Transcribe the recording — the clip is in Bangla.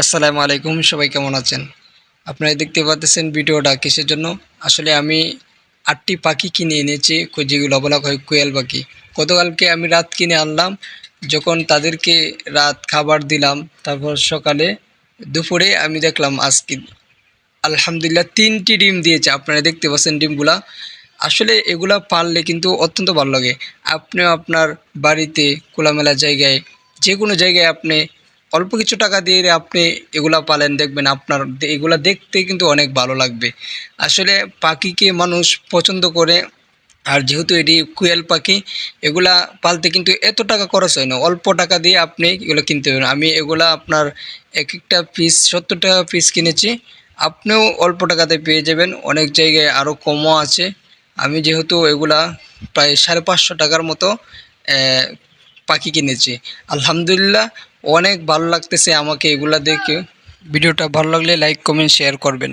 আসসালামু আলাইকুম, সবাই কেমন আছেন? আপনারা দেখতে পাচ্ছেন ভিডিওটা কিসের জন্য? আসলে আমি আটটি পাখি কিনে এনেছি যেগুলো বলা হয়, কোয়েল পাখি। গতকালকে আমি রাত কিনে আনলাম, যখন তাদেরকে রাত খাবার দিলাম, তারপর সকালে দুপুরে আমি দেখলাম আজকে আলহামদুলিল্লাহ তিনটি ডিম দিয়েছে। আপনারা দেখতে পাচ্ছেন ডিমগুলা। আসলে এগুলা পাললে কিন্তু অত্যন্ত ভালো লাগে। আপনিও আপনার বাড়িতে খোলামেলা জায়গায় যে কোনো জায়গায় আপনি অল্প কিছু টাকা দিয়ে আপনি এগুলা পালেন, দেখবেন আপনার এগুলা দেখতে কিন্তু অনেক ভালো লাগবে। আসলে পাখিকে মানুষ পছন্দ করে, আর যেহেতু এটি কুয়েল পাখি, এগুলা পালতে কিন্তু এত টাকা খরচ হয় না। অল্প টাকা দিয়ে আপনি এগুলো কিনতে পারেন আমি এগুলা আপনার এক একটা পিস সত্তর টাকা পিস কিনেছি। আপনিও অল্প টাকাতে পেয়ে যাবেন। অনেক জায়গায় আরও কমও আছে। আমি যেহেতু এগুলা প্রায় সাড়ে পাঁচশো টাকার মতো পাখি কিনেছি। আলহামদুলিল্লাহ অনেক ভালো লাগতেছে আমাকে এগুলা দেখে। ভিডিওটা ভালো লাগলে লাইক কমেন্ট শেয়ার করবেন।